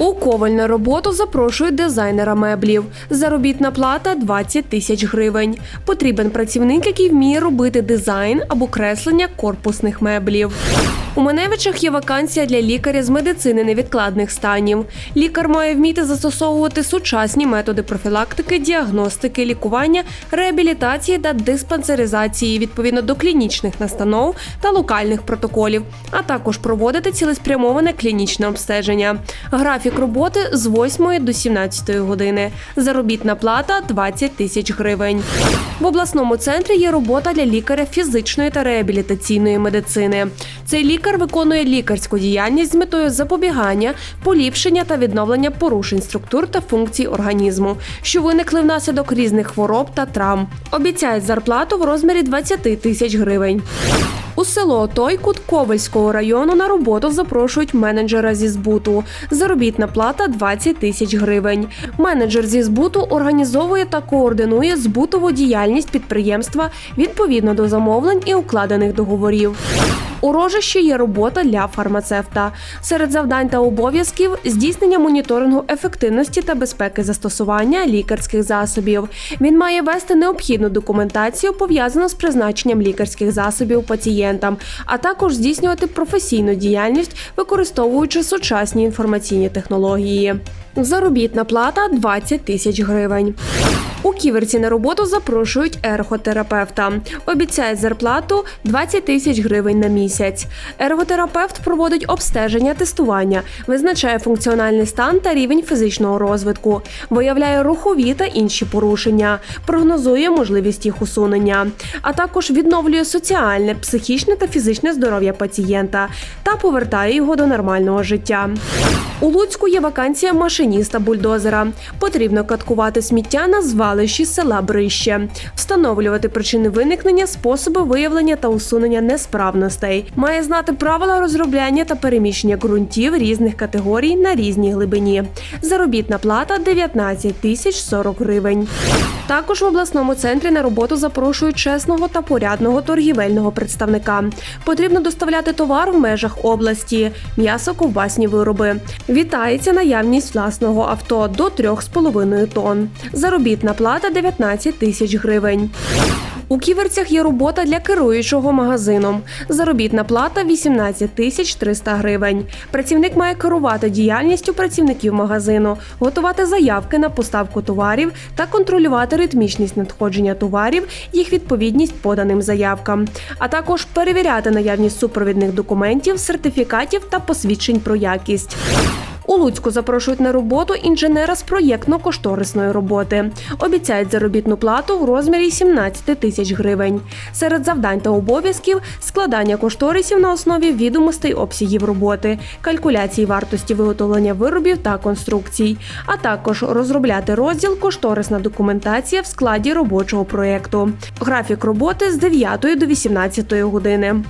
У коваль на роботу запрошують дизайнера меблів. Заробітна плата 20 тисяч гривень. Потрібен працівник, який вміє робити дизайн або креслення корпусних меблів. У Маневичах є вакансія для лікаря з медицини невідкладних станів. Лікар має вміти застосовувати сучасні методи профілактики, діагностики, лікування, реабілітації та диспансеризації відповідно до клінічних настанов та локальних протоколів, а також проводити цілеспрямоване клінічне обстеження. Графік роботи з 8 до 17 години. Заробітна плата 20 тисяч гривень. В обласному центрі є робота для лікаря фізичної та реабілітаційної медицини. Цей лікар виконує лікарську діяльність з метою запобігання, поліпшення та відновлення порушень структур та функцій організму, що виникли внаслідок різних хвороб та травм. Обіцяють зарплату в розмірі 20 тисяч гривень. У село Тойкут Ковальського району на роботу запрошують менеджера зі збуту. Заробітна плата 20 тисяч гривень. Менеджер зі збуту організовує та координує збутову діяльність підприємства відповідно до замовлень і укладених договорів. У рожищі є робота для фармацевта. Серед завдань та обов'язків здійснення моніторингу ефективності та безпеки застосування лікарських засобів. Він має вести необхідну документацію, пов'язану з призначенням лікарських засобів пацієнтам, а також здійснювати професійну діяльність, використовуючи сучасні інформаційні технології. Заробітна плата 20 тисяч гривень. У ківерці на роботу запрошують ерготерапевта. Обіцяють зарплату 20 тисяч гривень на місяць. Ерготерапевт проводить обстеження, тестування, визначає функціональний стан та рівень фізичного розвитку, виявляє рухові та інші порушення, прогнозує можливість їх усунення, а також відновлює соціальне, психічне та фізичне здоров'я пацієнта та повертає його до нормального життя. У Луцьку є вакансія машиніста бульдозера. Потрібно каткувати сміття на звалищі села Брище, встановлювати причини виникнення, способи виявлення та усунення несправностей. Має знати правила розробляння та переміщення ґрунтів різних категорій на різній глибині. Заробітна плата 19 тисяч 40 гривень. Також в обласному центрі на роботу запрошують чесного та порядного торгівельного представника. Потрібно доставляти товар в межах області, м'ясо, ковбасні вироби. Вітається наявність власного авто до 3,5 тонн. Заробітна плата 19 тисяч гривень. У ківерцях є робота для керуючого магазином. Заробітна плата 18 тисяч 300 гривень. Працівник має керувати діяльністю працівників магазину, готувати заявки на поставку товарів та контролювати ритмічність надходження товарів, їх відповідність поданим заявкам, а також перевіряти наявність супровідних документів, сертифікатів та посвідчень про якість. У Луцьку запрошують на роботу інженера з проєктно-кошторисної роботи. Обіцяють заробітну плату в розмірі 17 тисяч гривень. Серед завдань та обов'язків складання кошторисів на основі відомостей обсягів роботи, калькуляції вартості виготовлення виробів та конструкцій, а також розробляти розділ кошторисна документація в складі робочого проєкту. Графік роботи з 9 до 18 години.